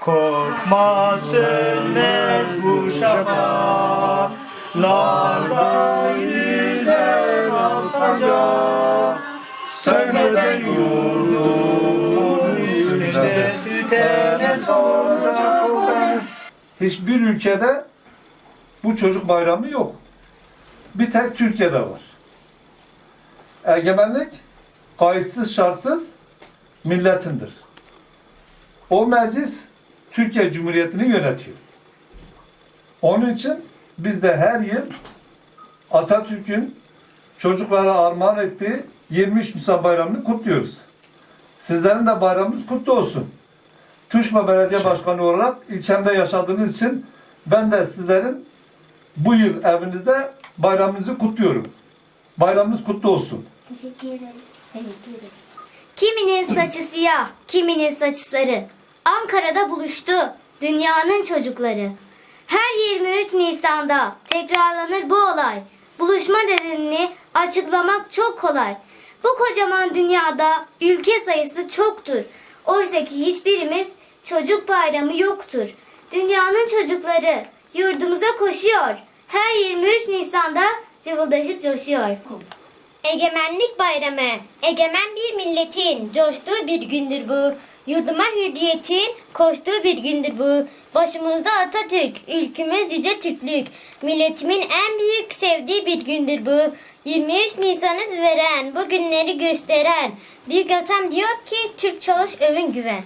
Korkma sönmez bu şafaklarda yüzen alsaca Sönmeden yurdun üstünde tütene ben. Hiçbir ülkede bu çocuk bayramı yok. Bir tek Türkiye'de var. Egemenlik kayıtsız şartsız milletindir. O meclis Türkiye Cumhuriyeti'ni yönetiyor. Onun için biz de her yıl Atatürk'ün çocuklara armağan ettiği 23 Nisan bayramını kutluyoruz. Sizlerin de bayramınız kutlu olsun. Tuşma Belediye Başkanı olarak ilçemde yaşadığınız için ben de sizlerin bu yıl evinizde bayramınızı kutluyorum. Bayramınız kutlu olsun. Teşekkür ederim. Teşekkür ederim. Kiminin saçı siyah, kiminin saçı sarı. Ankara'da buluştu dünyanın çocukları. Her 23 Nisan'da tekrarlanır bu olay. Buluşma nedenini açıklamak çok kolay. Bu kocaman dünyada ülke sayısı çoktur. Oysa ki hiçbirimiz çocuk bayramı yoktur. Dünyanın çocukları yurdumuza koşuyor. Her 23 Nisan'da cıvıldaşıp coşuyor. Egemenlik bayramı, egemen bir milletin coştuğu bir gündür bu. Yurduma hürriyetin koştuğu bir gündür bu. Başımızda Atatürk, ülkümüz yüce Türklük. Milletimin en büyük sevdiği bir gündür bu. 23 Nisan'ı veren, bu günleri gösteren. Büyük atam diyor ki Türk çalış övün güven.